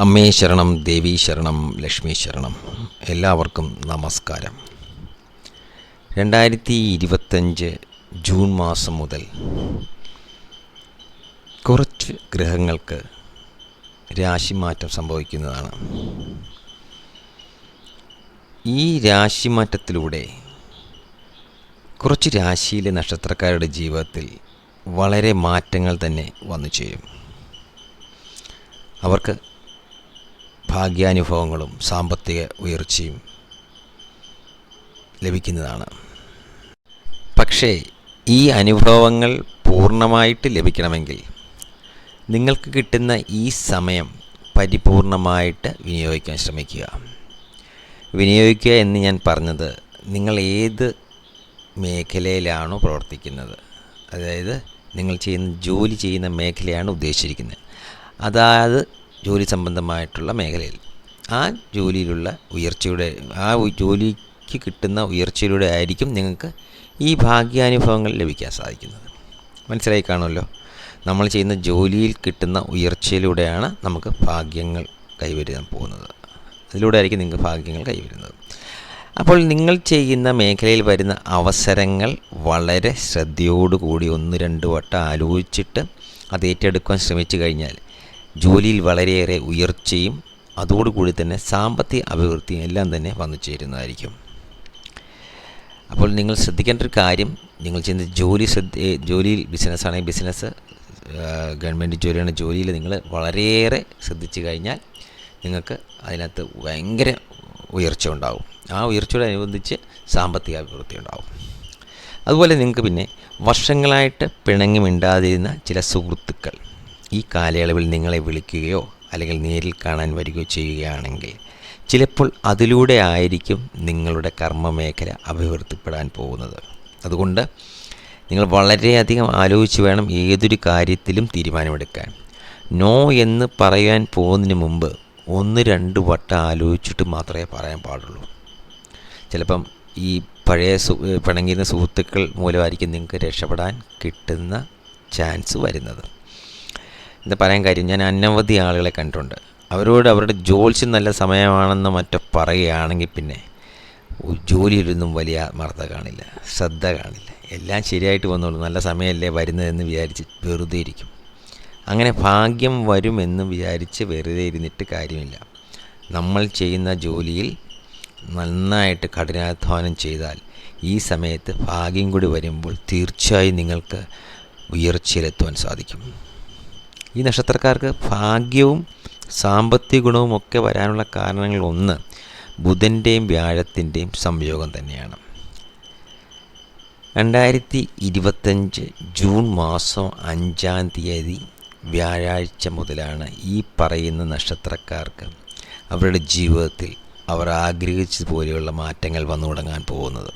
അമ്മേ ശരണം ദേവീ ശരണം ലക്ഷ്മി ശരണം. എല്ലാവർക്കും നമസ്കാരം. രണ്ടായിരത്തി ഇരുപത്തഞ്ച് ജൂൺ മാസം മുതൽ കുറച്ച് ഗ്രഹങ്ങൾക്ക് രാശിമാറ്റം സംഭവിക്കുന്നതാണ്. ഈ രാശിമാറ്റത്തിലൂടെ കുറച്ച് രാശിയിലെ നക്ഷത്രക്കാരുടെ ജീവിതത്തിൽ വളരെ മാറ്റങ്ങൾ തന്നെ വന്നു ചെയ്യും അവർക്ക് ഭാഗ്യാനുഭവങ്ങളും സാമ്പത്തിക ഉയർച്ചയും ലഭിക്കുന്നതാണ്. പക്ഷേ ഈ അനുഭവങ്ങൾ പൂർണമായിട്ട് ലഭിക്കണമെങ്കിൽ നിങ്ങൾക്ക് കിട്ടുന്ന ഈ സമയം പരിപൂർണമായിട്ട് വിനിയോഗിക്കാൻ ശ്രമിക്കുക. വിനിയോഗിക്കുക എന്ന് ഞാൻ പറഞ്ഞത് നിങ്ങൾ ഏത് മേഖലയിലാണോ പ്രവർത്തിക്കുന്നത്. അതായത് നിങ്ങൾ ചെയ്യുന്ന ജോലി ചെയ്യുന്ന മേഖലയാണ് ഉദ്ദേശിച്ചിരിക്കുന്നത്. അതായത് ജോലി സംബന്ധമായിട്ടുള്ള മേഖലയിൽ. ആ ജോലിയിലുള്ള ഉയർച്ചയുടെ ആ ജോലിക്ക് കിട്ടുന്ന ഉയർച്ചയിലൂടെ ആയിരിക്കും നിങ്ങൾക്ക് ഈ ഭാഗ്യാനുഭവങ്ങൾ ലഭിക്കാൻ സാധിക്കുന്നത്. മനസ്സിലായി കാണുമല്ലോ? നമ്മൾ ചെയ്യുന്ന ജോലിയിൽ കിട്ടുന്ന ഉയർച്ചയിലൂടെയാണ് നമുക്ക് ഭാഗ്യങ്ങൾ കൈവരാൻ പോകുന്നത്. അതിലൂടെ ആയിരിക്കും നിങ്ങൾക്ക് ഭാഗ്യങ്ങൾ കൈവരുന്നത്. അപ്പോൾ നിങ്ങൾ ചെയ്യുന്ന മേഖലയിൽ വരുന്ന അവസരങ്ങൾ വളരെ ശ്രദ്ധയോടുകൂടി ഒന്ന് രണ്ട് വട്ടം ആലോചിച്ചിട്ട് അത് ഏറ്റെടുക്കാൻ ശ്രമിച്ചു കഴിഞ്ഞാൽ ജോലിയിൽ വളരെയേറെ ഉയർച്ചയും അതോടുകൂടി തന്നെ സാമ്പത്തിക അഭിവൃദ്ധിയും എല്ലാം തന്നെ വന്നു ചേരുന്നതായിരിക്കും. അപ്പോൾ നിങ്ങൾ ശ്രദ്ധിക്കേണ്ട ഒരു കാര്യം നിങ്ങൾ ചെയ്യുന്ന ജോലി ശ്രദ്ധ ജോലിയിൽ ബിസിനസ്സാണെങ്കിൽ ബിസിനസ് ഗവൺമെന്റ് ജോലിയാണ് ജോലിയിൽ നിങ്ങൾ വളരെയേറെ ശ്രദ്ധിച്ചു കഴിഞ്ഞാൽ നിങ്ങൾക്ക് അതിനകത്ത് ഭയങ്കര ഉയർച്ച ഉണ്ടാവും. ആ ഉയർച്ചയോടനുബന്ധിച്ച് സാമ്പത്തിക അഭിവൃദ്ധി ഉണ്ടാവും. അതുപോലെ നിങ്ങൾക്ക് പിന്നെ വർഷങ്ങളായിട്ട് പിണങ്ങി മിണ്ടാതിരുന്ന ചില സുഹൃത്തുക്കൾ. ഈ കാലയളവിൽ നിങ്ങളെ വിളിക്കുകയോ അല്ലെങ്കിൽ നേരിൽ കാണാൻ വരികയോ ചെയ്യുകയാണെങ്കിൽ ചിലപ്പോൾ അതിലൂടെ ആയിരിക്കും നിങ്ങളുടെ കർമ്മമേഖല അഭിവൃദ്ധിപ്പെടാൻ പോകുന്നത്. അതുകൊണ്ട് നിങ്ങൾ വളരെയധികം ആലോചിച്ച് വേണം ഏതൊരു കാര്യത്തിലും തീരുമാനമെടുക്കാൻ. നോ എന്ന് പറയാൻ പോകുന്നതിന് മുമ്പ് ഒന്ന് രണ്ട് വട്ടം ആലോചിച്ചിട്ട് മാത്രമേ പറയാൻ പാടുള്ളൂ. ചിലപ്പം ഈ പഴയ സു പിണങ്ങിയിരുന്ന സുഹൃത്തുക്കൾ മൂലമായിരിക്കും നിങ്ങൾക്ക് രക്ഷപ്പെടാൻ കിട്ടുന്ന ചാൻസ് വരുന്നത്. എന്താ പറയാൻ കാര്യം ഞാൻ അനവധി ആളുകളെ കണ്ടിട്ടുണ്ട്. അവരോട് അവരുടെ ജോലിച്ച് നല്ല സമയമാണെന്ന് മറ്റോ പറയുകയാണെങ്കിൽ പിന്നെ ജോലിയിലൊന്നും വലിയ ആത്മാർത്ഥ കാണില്ല ശ്രദ്ധ കാണില്ല. എല്ലാം ശരിയായിട്ട് വന്നോളൂ. നല്ല സമയമല്ലേ വരുന്നതെന്ന് വിചാരിച്ച് വെറുതെ ഇരിക്കും. അങ്ങനെ ഭാഗ്യം വരുമെന്ന് വിചാരിച്ച് വെറുതെ ഇരുന്നിട്ട് കാര്യമില്ല. നമ്മൾ ചെയ്യുന്ന ജോലിയിൽ നന്നായിട്ട് കഠിനാധ്വാനം ചെയ്താൽ ഈ സമയത്ത് ഭാഗ്യം കൂടി വരുമ്പോൾ തീർച്ചയായും നിങ്ങൾക്ക് ഉയർച്ചയിലെത്തുവാൻ സാധിക്കും. ഈ നക്ഷത്രക്കാർക്ക് ഭാഗ്യവും സാമ്പത്തിക ഗുണവും ഒക്കെ വരാനുള്ള കാരണങ്ങൾ ഒന്ന് ബുധന്റെയും വ്യാഴത്തിന്റെയും സംയോഗം തന്നെയാണ്. രണ്ടായിരത്തി ഇരുപത്തഞ്ച് ജൂൺ മാസം അഞ്ചാം തീയതി വ്യാഴാഴ്ച മുതലാണ് ഈ പറയുന്ന നക്ഷത്രക്കാർക്ക് അവരുടെ ജീവിതത്തിൽ അവർ ആഗ്രഹിച്ചതുപോലെയുള്ള മാറ്റങ്ങൾ വന്നു തുടങ്ങാൻ പോകുന്നത്.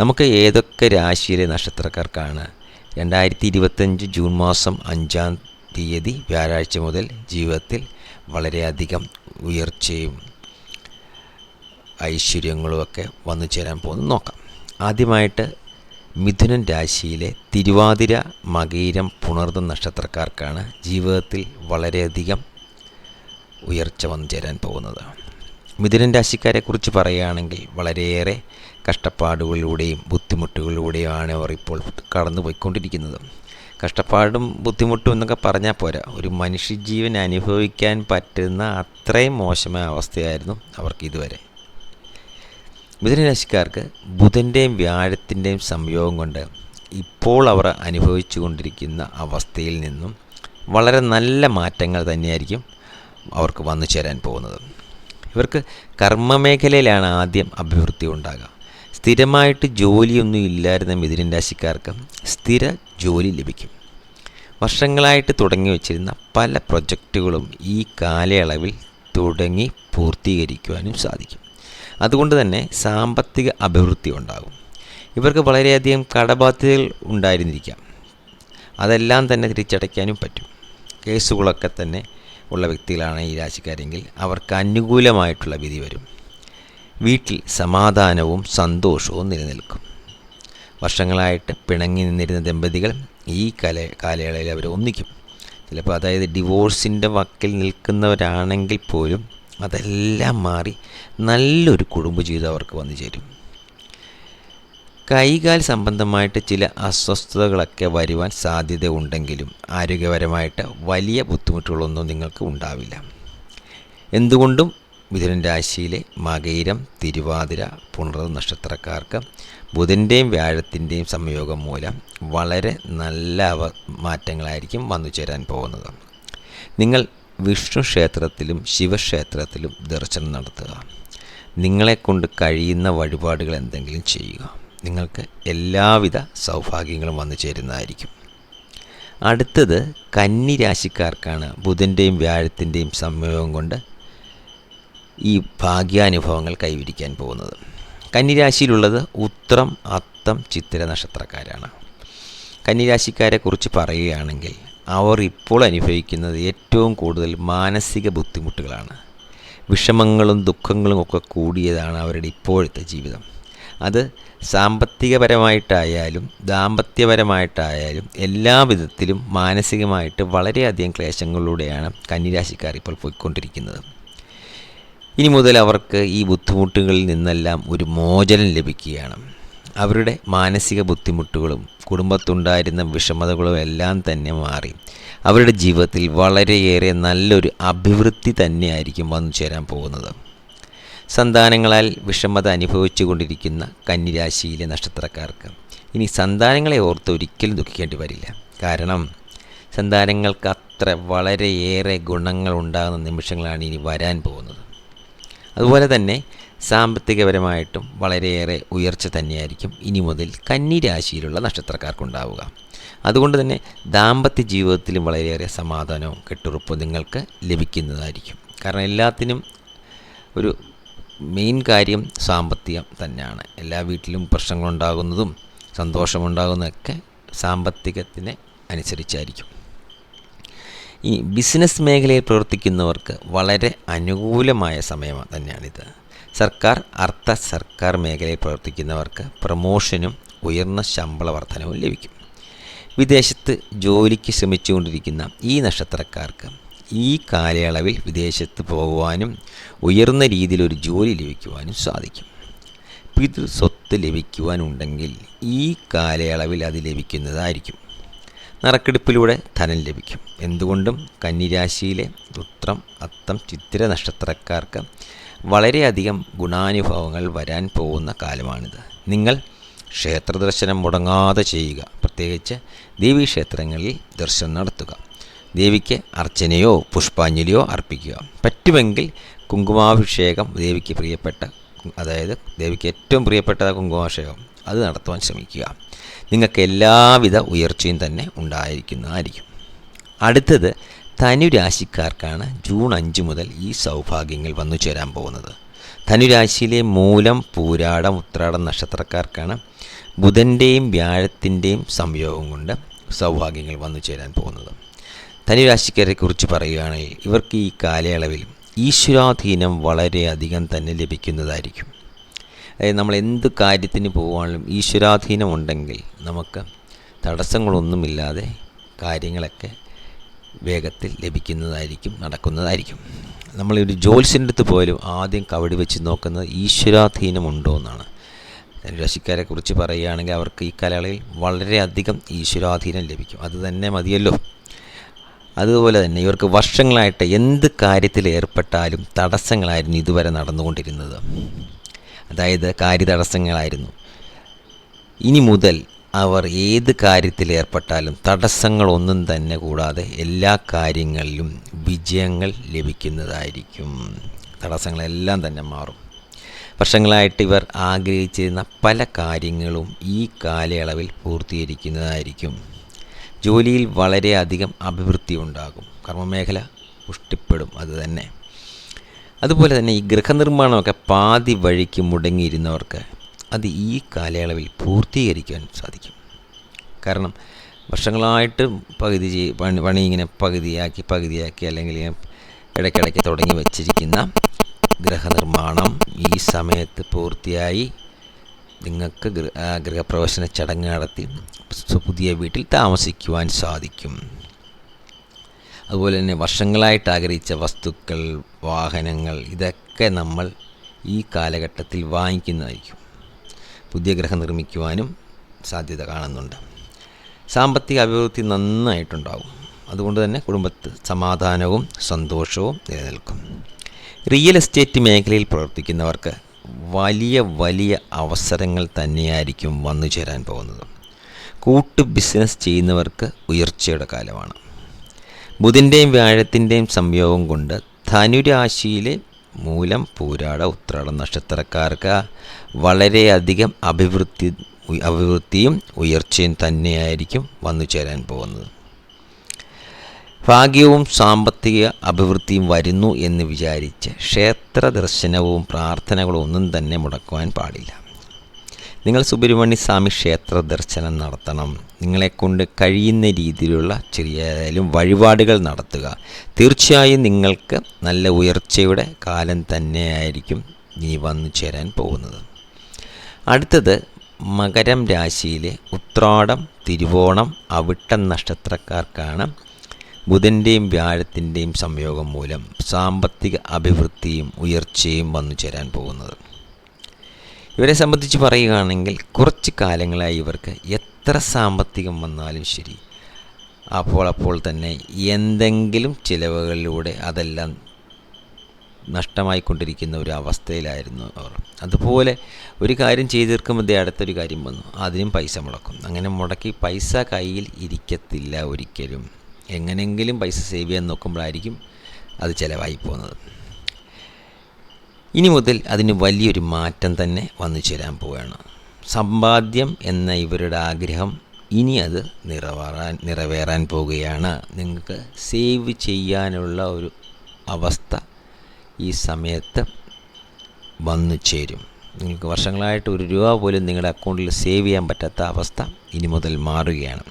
നമുക്ക് ഏതൊക്കെ രാശിയിലെ നക്ഷത്രക്കാർക്കാണ് രണ്ടായിരത്തി ഇരുപത്തഞ്ച് ജൂൺ മാസം അഞ്ചാം തീയതി വ്യാഴാഴ്ച മുതൽ ജീവിതത്തിൽ വളരെയധികം ഉയർച്ചയും ഐശ്വര്യങ്ങളുമൊക്കെ വന്നു ചേരാൻ പോകുന്നത് നോക്കാം. ആദ്യമായിട്ട് മിഥുനൻ രാശിയിലെ തിരുവാതിര മകീരം പുണർന്ന നക്ഷത്രക്കാർക്കാണ് ജീവിതത്തിൽ വളരെയധികം ഉയർച്ച വന്നു ചേരാൻ പോകുന്നത്. മിഥുനൻ രാശിക്കാരെക്കുറിച്ച് പറയുകയാണെങ്കിൽ വളരെയേറെ കഷ്ടപ്പാടുകളിലൂടെയും ബുദ്ധിമുട്ടുകളിലൂടെയുമാണ് അവർ ഇപ്പോൾ കടന്നു പോയിക്കൊണ്ടിരിക്കുന്നത് കഷ്ടപ്പാടും ബുദ്ധിമുട്ടും എന്നൊക്കെ പറഞ്ഞാൽ പോരാ. ഒരു മനുഷ്യജീവൻ അനുഭവിക്കാൻ പറ്റുന്ന അത്രയും മോശമായ അവസ്ഥയായിരുന്നു അവർക്ക് ഇതുവരെ. മിഥുനരാശിക്കാർക്ക് ബുധന്റെയും വ്യാഴത്തിന്റെയും സംയോഗം കൊണ്ട് ഇപ്പോൾ അവർ അനുഭവിച്ചു കൊണ്ടിരിക്കുന്ന അവസ്ഥയിൽ നിന്നും വളരെ നല്ല മാറ്റങ്ങൾ തന്നെയായിരിക്കും അവർക്ക് വന്നു ചേരാൻ പോകുന്നത്. ഇവർക്ക് കർമ്മമേഖലയിലാണ് ആദ്യം അഭിവൃദ്ധി ഉണ്ടാകുക. സ്ഥിരമായിട്ട് ജോലിയൊന്നും ഇല്ലായിരുന്ന മിഥുനൻ രാശിക്കാർക്ക് സ്ഥിര ജോലി ലഭിക്കും. വർഷങ്ങളായിട്ട് തുടങ്ങി വച്ചിരുന്ന പല പ്രൊജക്റ്റുകളും ഈ കാലയളവിൽ തുടങ്ങി പൂർത്തീകരിക്കുവാനും സാധിക്കും. അതുകൊണ്ട് തന്നെ സാമ്പത്തിക അഭിവൃദ്ധി ഉണ്ടാകും. ഇവർക്ക് വളരെയധികം കടബാധ്യതകൾ ഉണ്ടായിരുന്നിരിക്കാം. അതെല്ലാം തന്നെ തിരിച്ചടയ്ക്കാനും പറ്റും. കേസുകളൊക്കെ തന്നെ ഉള്ള വ്യക്തികളാണ് ഈ രാശിക്കാരെങ്കിൽ അവർക്ക് അനുകൂലമായിട്ടുള്ള വിധി വരും. വീട്ടിൽ സമാധാനവും സന്തോഷവും നിലനിൽക്കും. വർഷങ്ങളായിട്ട് പിണങ്ങി നിന്നിരുന്ന ദമ്പതികൾ ഈ കല കാലയളവിൽ അവർ ഒന്നിക്കും. ചിലപ്പോൾ അതായത് ഡിവോഴ്സിന്റെ വക്കിൽ നിൽക്കുന്നവരാണെങ്കിൽ പോലും അതെല്ലാം മാറി നല്ലൊരു കുടുംബജീവിതം അവർക്ക് വന്നു ചേരും. കൈകാൽ സംബന്ധമായിട്ട് ചില അസ്വസ്ഥതകളൊക്കെ വരുവാൻ സാധ്യത ഉണ്ടെങ്കിലും ആരോഗ്യപരമായിട്ട് വലിയ ബുദ്ധിമുട്ടുകളൊന്നും നിങ്ങൾക്ക് ഉണ്ടാവില്ല. എന്തുകൊണ്ടും മിഥുനൻ രാശിയിലെ മകയിരം തിരുവാതിര പുണർ നക്ഷത്രക്കാർക്ക് ബുധന്റെയും വ്യാഴത്തിന്റെയും സംയോഗം മൂലം വളരെ നല്ല അവ മാറ്റങ്ങളായിരിക്കും വന്നു ചേരാൻ പോകുന്നത്. നിങ്ങൾ വിഷ്ണു ക്ഷേത്രത്തിലും ശിവക്ഷേത്രത്തിലും ദർശനം നടത്തുക. നിങ്ങളെക്കൊണ്ട് കഴിയുന്ന വഴിപാടുകൾ എന്തെങ്കിലും ചെയ്യുക. നിങ്ങൾക്ക് എല്ലാവിധ സൗഭാഗ്യങ്ങളും വന്നു ചേരുന്നതായിരിക്കും. അടുത്തത് കന്നി രാശിക്കാർക്കാണ് ബുധന്റെയും വ്യാഴത്തിന്റെയും സംയോഗം കൊണ്ട് ഈ ഭാഗ്യാനുഭവങ്ങൾ കൈവരിക്കാൻ പോകുന്നത്. കന്നിരാശിയിലുള്ളത് ഉത്രം അത്തം ചിത്തിര നക്ഷത്രക്കാരാണ്. കന്നിരാശിക്കാരെ കുറിച്ച് പറയുകയാണെങ്കിൽ അവർ ഇപ്പോൾ അനുഭവിക്കുന്നത് ഏറ്റവും കൂടുതൽ മാനസിക ബുദ്ധിമുട്ടുകളാണ്. വിഷമങ്ങളും ദുഃഖങ്ങളും ഒക്കെ കൂടിയതാണ് അവരുടെ ഇപ്പോഴത്തെ ജീവിതം. അത് സാമ്പത്തികപരമായിട്ടായാലും ദാമ്പത്യപരമായിട്ടായാലും എല്ലാ വിധത്തിലും മാനസികമായിട്ട് വളരെയധികം ക്ലേശങ്ങളിലൂടെയാണ് കന്നിരാശിക്കാർ ഇപ്പോൾ പോയിക്കൊണ്ടിരിക്കുന്നത്. ഇനി മുതൽ അവർക്ക് ഈ ബുദ്ധിമുട്ടുകളിൽ നിന്നെല്ലാം ഒരു മോചനം ലഭിക്കുകയാണ്. അവരുടെ മാനസിക ബുദ്ധിമുട്ടുകളും കുടുംബത്തുണ്ടായിരുന്ന വിഷമതകളും എല്ലാം തന്നെ മാറി. അവരുടെ ജീവിതത്തിൽ വളരെയേറെ നല്ലൊരു അഭിവൃദ്ധി തന്നെയായിരിക്കും വന്നു ചേരാൻ പോകുന്നത്. സന്താനങ്ങളാൽ വിഷമത അനുഭവിച്ചു കൊണ്ടിരിക്കുന്ന കന്നിരാശിയിലെ നക്ഷത്രക്കാർക്ക് ഇനി സന്താനങ്ങളെ ഓർത്ത് ഒരിക്കലും ദുഃഖിക്കേണ്ടി വരില്ല. കാരണം സന്താനങ്ങൾക്ക് അത്ര വളരെയേറെ ഗുണങ്ങൾ ഉണ്ടാകുന്ന നിമിഷങ്ങളാണ് ഇനി വരാൻ പോകുന്നത്. അതുപോലെ തന്നെ സാമ്പത്തികപരമായിട്ടും വളരെയേറെ ഉയർച്ച തന്നെയായിരിക്കും ഇനി മുതൽ കന്നി രാശിയിലുള്ള നക്ഷത്രക്കാർക്കുണ്ടാവുക. അതുകൊണ്ട് തന്നെ ദാമ്പത്യ ജീവിതത്തിലും വളരെയേറെ സമാധാനവും കെട്ടുറപ്പും നിങ്ങൾക്ക് ലഭിക്കുന്നതായിരിക്കും. കാരണം എല്ലാത്തിനും ഒരു മെയിൻ കാര്യം സാമ്പത്തികം തന്നെയാണ്. എല്ലാ വീട്ടിലും പ്രശ്നങ്ങളുണ്ടാകുന്നതും സന്തോഷമുണ്ടാകുന്നതൊക്കെ സാമ്പത്തികത്തിനെ അനുസരിച്ചായിരിക്കും. ഈ ബിസിനസ് മേഖലയിൽ പ്രവർത്തിക്കുന്നവർക്ക് വളരെ അനുകൂലമായ സമയം തന്നെയാണിത്. സർക്കാർ അർത്ഥ സർക്കാർ മേഖലയിൽ പ്രവർത്തിക്കുന്നവർക്ക് പ്രമോഷനും ഉയർന്ന ശമ്പള വർധനവും ലഭിക്കും. വിദേശത്ത് ജോലിക്ക് ശ്രമിച്ചുകൊണ്ടിരിക്കുന്ന ഈ നക്ഷത്രക്കാർക്ക് ഈ കാലയളവിൽ വിദേശത്ത് പോകുവാനും ഉയർന്ന രീതിയിൽ ഒരു ജോലി ലഭിക്കുവാനും സാധിക്കും. പിതൃ സ്വത്ത് ലഭിക്കുവാനുണ്ടെങ്കിൽ ഈ കാലയളവിൽ അത് ലഭിക്കുന്നതായിരിക്കും. നറുക്കെടുപ്പിലൂടെ ധനം ലഭിക്കും. എന്തുകൊണ്ടും കന്നിരാശിയിലെ ഉത്രം അത്തം ചിത്തിര നക്ഷത്രക്കാർക്ക് വളരെയധികം ഗുണാനുഭവങ്ങൾ വരാൻ പോകുന്ന കാലമാണിത്. നിങ്ങൾ ക്ഷേത്ര ദർശനം മുടങ്ങാതെ ചെയ്യുക. പ്രത്യേകിച്ച് ദേവീക്ഷേത്രങ്ങളിൽ ദർശനം നടത്തുക. ദേവിക്ക് അർച്ചനയോ പുഷ്പാഞ്ജലിയോ അർപ്പിക്കുക. പറ്റുമെങ്കിൽ കുങ്കുമാഭിഷേകം ദേവിക്ക് പ്രിയപ്പെട്ട അതായത് ദേവിക്ക് ഏറ്റവും പ്രിയപ്പെട്ട കുങ്കുമാഭിഷേകം. അത് നടത്തുവാൻ ശ്രമിക്കുക. നിങ്ങൾക്ക് എല്ലാവിധ ഉയർച്ചയും തന്നെ ഉണ്ടായിരിക്കുന്നതായിരിക്കും. അടുത്തത് ധനുരാശിക്കാർക്കാണ് ജൂൺ അഞ്ച് മുതൽ ഈ സൗഭാഗ്യങ്ങൾ വന്നു ചേരാൻ പോകുന്നത്. ധനുരാശിയിലെ മൂലം പൂരാടം ഉത്രാടം നക്ഷത്രക്കാർക്കാണ് ബുധന്റെയും വ്യാഴത്തിന്റെയും സംയോഗം കൊണ്ട് സൗഭാഗ്യങ്ങൾ വന്നു ചേരാൻ പോകുന്നത്. ധനുരാശിക്കാരെ കുറിച്ച് പറയുകയാണെങ്കിൽ ഇവർക്ക് ഈ കാലയളവിൽ ഈശ്വരാധീനം വളരെയധികം തന്നെ ലഭിക്കുന്നതായിരിക്കും. നമ്മൾ എന്ത് കാര്യത്തിന് ഈശ്വരാധീനം ഉണ്ടെങ്കിൽ നമുക്ക് തടസ്സങ്ങളൊന്നുമില്ലാതെ കാര്യങ്ങളൊക്കെ വേഗത്തിൽ ലഭിക്കുന്നതായിരിക്കും നടക്കുന്നതായിരിക്കും. നമ്മളൊരു ജോത്സ്യന്റെ അടുത്ത് പോലും ആദ്യം കവടി വെച്ച് നോക്കുന്നത് ഈശ്വരാധീനം ഉണ്ടോ എന്നാണ് രാശിക്കാരെ കുറിച്ച് പറയുകയാണെങ്കിൽ അവർക്ക് ഈ കാലയളവിൽ വളരെയധികം ഈശ്വരാധീനം ലഭിക്കും. അത് തന്നെ മതിയല്ലോ. അതുപോലെ തന്നെ ഇവർക്ക് വർഷങ്ങളായിട്ട് എന്ത് കാര്യത്തിൽ ഏർപ്പെട്ടാലും തടസ്സങ്ങളായിരുന്നു ഇതുവരെ നടന്നുകൊണ്ടിരുന്നത്. അതായത് കാര്യതടസ്സങ്ങളായിരുന്നു. ഇനി മുതൽ അവർ ഏത് കാര്യത്തിൽ ഏർപ്പെട്ടാലും തടസ്സങ്ങളൊന്നും തന്നെ കൂടാതെ എല്ലാ കാര്യങ്ങളിലും വിജയങ്ങൾ ലഭിക്കുന്നതായിരിക്കും. തടസ്സങ്ങളെല്ലാം തന്നെ മാറും. വർഷങ്ങളായിട്ട് ഇവർ ആഗ്രഹിച്ചിരുന്ന പല കാര്യങ്ങളും ഈ കാലയളവിൽ പൂർത്തീകരിക്കുന്നതായിരിക്കും. ജോലിയിൽ വളരെയധികം അഭിവൃദ്ധി ഉണ്ടാകും കർമ്മമേഖല പുഷ്ടിപ്പെടും അത് തന്നെ. അതുപോലെ തന്നെ ഈ ഗൃഹനിർമ്മാണമൊക്കെ പാതി വഴിക്ക് മുടങ്ങിയിരുന്നവർക്ക് അത് ഈ കാലയളവിൽ പൂർത്തീകരിക്കാൻ സാധിക്കും. കാരണം വർഷങ്ങളായിട്ട് പകുതി പണി പണി ഇങ്ങനെ പകുതിയാക്കി പകുതിയാക്കി അല്ലെങ്കിൽ ഇടയ്ക്കിടയ്ക്ക് തുടങ്ങി വച്ചിരിക്കുന്ന ഗൃഹനിർമ്മാണം ഈ സമയത്ത് പൂർത്തിയായി നിങ്ങൾക്ക് ഗൃഹ ഗൃഹപ്രവേശന ചടങ്ങ് നടത്തി പുതിയ വീട്ടിൽ താമസിക്കുവാൻ സാധിക്കും. അതുപോലെ തന്നെ വർഷങ്ങളായിട്ട് ആഗ്രഹിച്ച വസ്തുക്കൾ വാഹനങ്ങൾ ഇതൊക്കെ നമ്മൾ ഈ കാലഘട്ടത്തിൽ വാങ്ങിക്കുന്നതായിരിക്കും. പുതിയ ഗ്രഹം നിർമ്മിക്കുവാനും സാധ്യത കാണുന്നുണ്ട്. സാമ്പത്തിക അഭിവൃദ്ധി നന്നായിട്ടുണ്ടാകും അതുകൊണ്ട് തന്നെ കുടുംബത്ത് സമാധാനവും സന്തോഷവും നിലനിൽക്കും. റിയൽ എസ്റ്റേറ്റ് മേഖലയിൽ പ്രവർത്തിക്കുന്നവർക്ക് വലിയ വലിയ അവസരങ്ങൾ തന്നെയായിരിക്കും വന്നു ചേരാൻ പോകുന്നത്. കൂട്ട് ബിസിനസ് ചെയ്യുന്നവർക്ക് ഉയർച്ചയുടെ കാലമാണ്. ബുധന്റെയും വ്യാഴത്തിന്റെയും സംയോഗം കൊണ്ട് ധനുരാശിയിലെ മൂലം പൂരാട ഉത്രാട നക്ഷത്രക്കാർക്ക് വളരെയധികം അഭിവൃദ്ധി അഭിവൃദ്ധിയും ഉയർച്ചയും തന്നെയായിരിക്കും വന്നു ചേരാൻ പോകുന്നത്. ഭാഗ്യവും സാമ്പത്തിക അഭിവൃദ്ധിയും വരുന്നു എന്ന് വിചാരിച്ച് ക്ഷേത്ര ദർശനവും പ്രാർത്ഥനകളും ഒന്നും തന്നെ മുടക്കുവാൻ പാടില്ല. നിങ്ങൾ സുബ്രഹ്മണ്യ സ്വാമി ക്ഷേത്ര ദർശനം നടത്തണം. നിങ്ങളെക്കൊണ്ട് കഴിയുന്ന രീതിയിലുള്ള ചെറിയ ഏതായാലും വഴിപാടുകൾ നടത്തുക. തീർച്ചയായും നിങ്ങൾക്ക് നല്ല ഉയർച്ചയുടെ കാലം തന്നെയായിരിക്കും ഇനി വന്നു ചേരാൻ പോകുന്നത്. അടുത്തത് മകരം രാശിയിലെ ഉത്രാടം തിരുവോണം അവിട്ടം നക്ഷത്രക്കാർക്കാണ് ബുധന്റെയും വ്യാഴത്തിന്റെയും സംയോഗം മൂലം സാമ്പത്തിക അഭിവൃദ്ധിയും ഉയർച്ചയും വന്നു ചേരാൻ പോകുന്നത്. ഇവരെ സംബന്ധിച്ച് പറയുകയാണെങ്കിൽ കുറച്ച് കാലങ്ങളായി ഇവർക്ക് എത്ര സാമ്പത്തികം വന്നാലും ശരി. അപ്പോൾ അപ്പോൾ തന്നെ എന്തെങ്കിലും ചിലവുകളിലൂടെ അതെല്ലാം നഷ്ടമായിക്കൊണ്ടിരിക്കുന്ന ഒരു അവസ്ഥയിലായിരുന്നു അവർ. അതുപോലെ ഒരു കാര്യം ചെയ്തു തീർക്കുമ്പോൾ അടുത്തൊരു കാര്യം വന്നു. അതിനും പൈസ മുടക്കും. അങ്ങനെ മുടക്കി പൈസ കയ്യിൽ ഇരിക്കത്തില്ല ഒരിക്കലും. എങ്ങനെങ്കിലും പൈസ സേവ് ചെയ്യാൻ നോക്കുമ്പോഴായിരിക്കും അത് ചിലവായി പോകുന്നത്. ഇനി മുതൽ അതിന് വലിയൊരു മാറ്റം തന്നെ വന്നു ചേരാൻ പോവുകയാണ്. സമ്പാദ്യം എന്ന ഇവരുടെ ആഗ്രഹം ഇനി അത് നിറവേറാൻ നിറവേറാൻ പോവുകയാണ്. നിങ്ങൾക്ക് സേവ് ചെയ്യാനുള്ള ഒരു അവസ്ഥ ഈ സമയത്ത് വന്നു ചേരും. നിങ്ങൾക്ക് വർഷങ്ങളായിട്ട് ഒരു രൂപ പോലും നിങ്ങളുടെ അക്കൗണ്ടിൽ സേവ് ചെയ്യാൻ പറ്റാത്ത അവസ്ഥ ഇനി മുതൽ മാറുകയാണ്.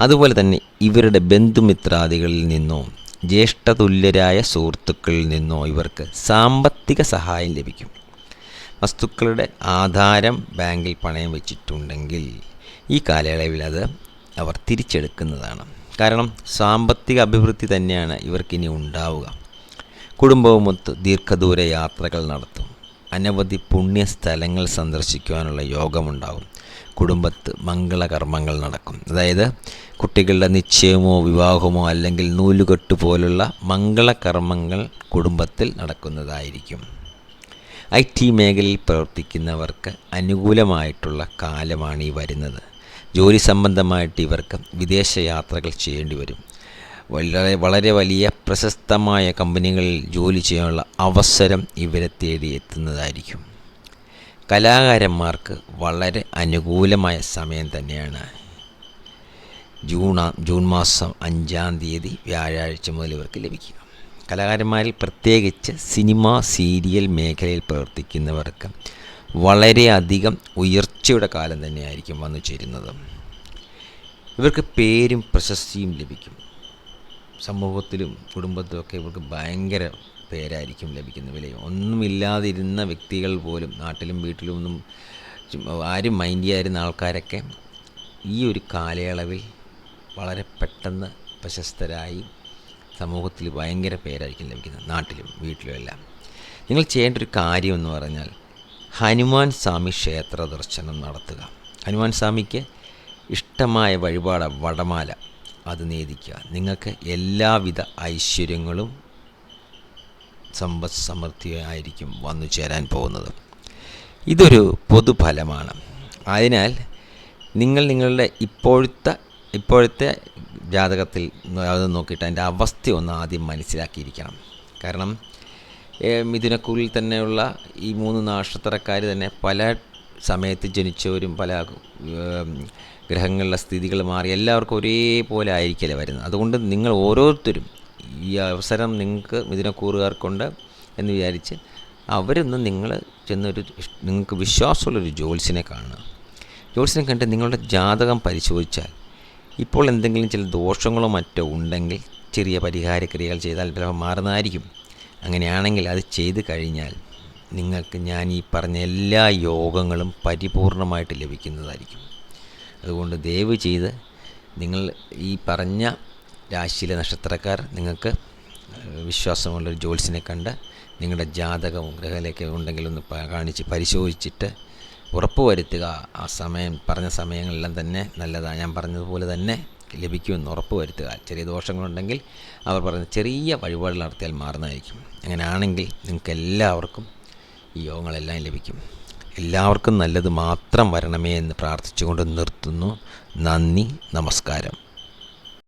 അതുപോലെ തന്നെ ഇവരുടെ ബന്ധുമിത്രാദികളിൽ നിന്നോ ജ്യേഷ്ഠതുല്യരായ സുഹൃത്തുക്കളിൽ നിന്നോ ഇവർക്ക് സാമ്പത്തിക സഹായം ലഭിക്കും. വസ്തുക്കളുടെ ആധാരം ബാങ്കിൽ പണയം വെച്ചിട്ടുണ്ടെങ്കിൽ ഈ കാലയളവിൽ അത് അവർ തിരിച്ചെടുക്കുന്നതാണ്. കാരണം സാമ്പത്തിക അഭിവൃദ്ധി തന്നെയാണ് ഇവർക്കിനി ഉണ്ടാവുക. കുടുംബവുമൊത്ത് ദീർഘദൂര യാത്രകൾ നടത്തും. അനവധി പുണ്യ സ്ഥലങ്ങൾ സന്ദർശിക്കുവാനുള്ള യോഗമുണ്ടാകും. കുടുംബത്ത് മംഗളകർമ്മങ്ങൾ നടക്കും. അതായത് കുട്ടികളുടെ നിശ്ചയമോ വിവാഹമോ അല്ലെങ്കിൽ നൂലുകെട്ട് പോലുള്ള മംഗളകർമ്മങ്ങൾ കുടുംബത്തിൽ നടക്കുന്നതായിരിക്കും. ഐ ടി മേഖലയിൽ പ്രവർത്തിക്കുന്നവർക്ക് അനുകൂലമായിട്ടുള്ള കാലമാണ് ഈ വരുന്നത്. ജോലി സംബന്ധമായിട്ട് ഇവർക്ക് വിദേശ യാത്രകൾ ചെയ്യേണ്ടി വരും. വളരെ വളരെ വലിയ പ്രശസ്തമായ കമ്പനികളിൽ ജോലി ചെയ്യാനുള്ള അവസരം ഇവരെ തേടി എത്തുന്നതായിരിക്കും. കലാകാരന്മാർക്ക് വളരെ അനുകൂലമായ സമയം തന്നെയാണ്. ജൂൺ ജൂൺ മാസം അഞ്ചാം തീയതി വ്യാഴാഴ്ച മുതൽ ഇവർക്ക് ലഭിക്കുക കലാകാരന്മാരിൽ പ്രത്യേകിച്ച് സിനിമ സീരിയൽ മേഖലയിൽ പ്രവർത്തിക്കുന്നവർക്ക് വളരെയധികം ഉയർച്ചയുടെ കാലം തന്നെയായിരിക്കും വന്നു ചേരുന്നത്. ഇവർക്ക് പേരും പ്രശസ്തിയും ലഭിക്കും. സമൂഹത്തിലും കുടുംബത്തിലും ഒക്കെ ഇവർക്ക് ഭയങ്കര പേരായിരിക്കും ലഭിക്കുന്ന വിലയും. ഒന്നുമില്ലാതിരുന്ന വ്യക്തികൾ പോലും നാട്ടിലും വീട്ടിലും ഒന്നും ആരും മൈൻഡ് ചെയ്യാതിരുന്ന ആൾക്കാരൊക്കെ ഈ ഒരു കാലയളവിൽ വളരെ പെട്ടെന്ന് പ്രശസ്തരായി സമൂഹത്തിൽ ഭയങ്കര പേരായിരിക്കും ലഭിക്കുന്നത് നാട്ടിലും വീട്ടിലും എല്ലാം. നിങ്ങൾ ചെയ്യേണ്ട ഒരു കാര്യം എന്ന് പറഞ്ഞാൽ ഹനുമാൻ സ്വാമി ക്ഷേത്ര ദർശനം നടത്തുക. ഹനുമാൻ സ്വാമിക്ക് ഇഷ്ടമായ വഴിപാട വടമാല അത് നേദിക്കുക. നിങ്ങൾക്ക് എല്ലാവിധ ഐശ്വര്യങ്ങളും സമ്പദ് സമൃദ്ധിയായിരിക്കും വന്നു ചേരാൻ പോകുന്നത്. ഇതൊരു പൊതുഫലമാണ്. അതിനാൽ നിങ്ങൾ നിങ്ങളുടെ ഇപ്പോഴത്തെ ഇപ്പോഴത്തെ ജാതകത്തിൽ അത് നോക്കിയിട്ട് അതിന്റെ അവസ്ഥ ഒന്ന് ആദ്യം മനസ്സിലാക്കിയിരിക്കണം. കാരണം മിഥുനക്കൂലിൽ തന്നെയുള്ള ഈ മൂന്ന് നക്ഷത്രക്കാർ തന്നെ പല സമയത്ത് ജനിച്ചവരും പല ഗ്രഹങ്ങളിലെ സ്ഥിതികൾ മാറി എല്ലാവർക്കും ഒരേപോലെ ആയിരിക്കില്ല വരുന്നത്. അതുകൊണ്ട് നിങ്ങൾ ഓരോരുത്തരും ഈ അവസരം നിങ്ങൾക്ക് മിഥുനക്കൂറുകാർക്കുണ്ട് എന്ന് വിചാരിച്ച് അവരൊന്നും നിങ്ങൾ ചെന്നൊരു നിങ്ങൾക്ക് വിശ്വാസമുള്ളൊരു ജോത്സ്യനെ കാണുക. ജോത്സ്യനെ കണ്ട് നിങ്ങളുടെ ജാതകം പരിശോധിച്ചാൽ ഇപ്പോൾ എന്തെങ്കിലും ചില ദോഷങ്ങളോ മറ്റോ ഉണ്ടെങ്കിൽ ചെറിയ പരിഹാരക്രിയകൾ ചെയ്താൽ ചിലപ്പോൾ മാറുന്നതായിരിക്കും. അങ്ങനെയാണെങ്കിൽ അത് ചെയ്തു കഴിഞ്ഞാൽ നിങ്ങൾക്ക് ഞാൻ ഈ പറഞ്ഞ എല്ലാ യോഗങ്ങളും പരിപൂർണമായിട്ട് ലഭിക്കുന്നതായിരിക്കും. അതുകൊണ്ട് ദയവ് ചെയ്ത് നിങ്ങൾ ഈ പറഞ്ഞ രാശിയിലെ നക്ഷത്രക്കാർ നിങ്ങൾക്ക് വിശ്വാസമുള്ളൊരു ജോത്സ്യനെ കണ്ട് നിങ്ങളുടെ ജാതകവും ഗ്രഹലേഖ പ- കാണിച്ച് പരിശോധിച്ചിട്ട് ഉറപ്പ് വരുത്തുക ആ സമയം പറഞ്ഞ സമയങ്ങളെല്ലാം തന്നെ നല്ലതാണ് ഞാൻ പറഞ്ഞതുപോലെ തന്നെ ലഭിക്കുമെന്ന് ഉറപ്പ് വരുത്തുക ചെറിയ ദോഷങ്ങളുണ്ടെങ്കിൽ അവർ പറഞ്ഞ ചെറിയ വഴിപാടുകൾ നടത്തിയാൽ മാറുന്നതായിരിക്കും. അങ്ങനെയാണെങ്കിൽ നിങ്ങൾക്ക് എല്ലാവർക്കും ഈ യോഗങ്ങളെല്ലാം ലഭിക്കും. എല്ലാവർക്കും നല്ലത് മാത്രം വരണമേ എന്ന് പ്രാർത്ഥിച്ചുകൊണ്ട് നിർത്തുന്നു. നന്ദി നമസ്കാരം.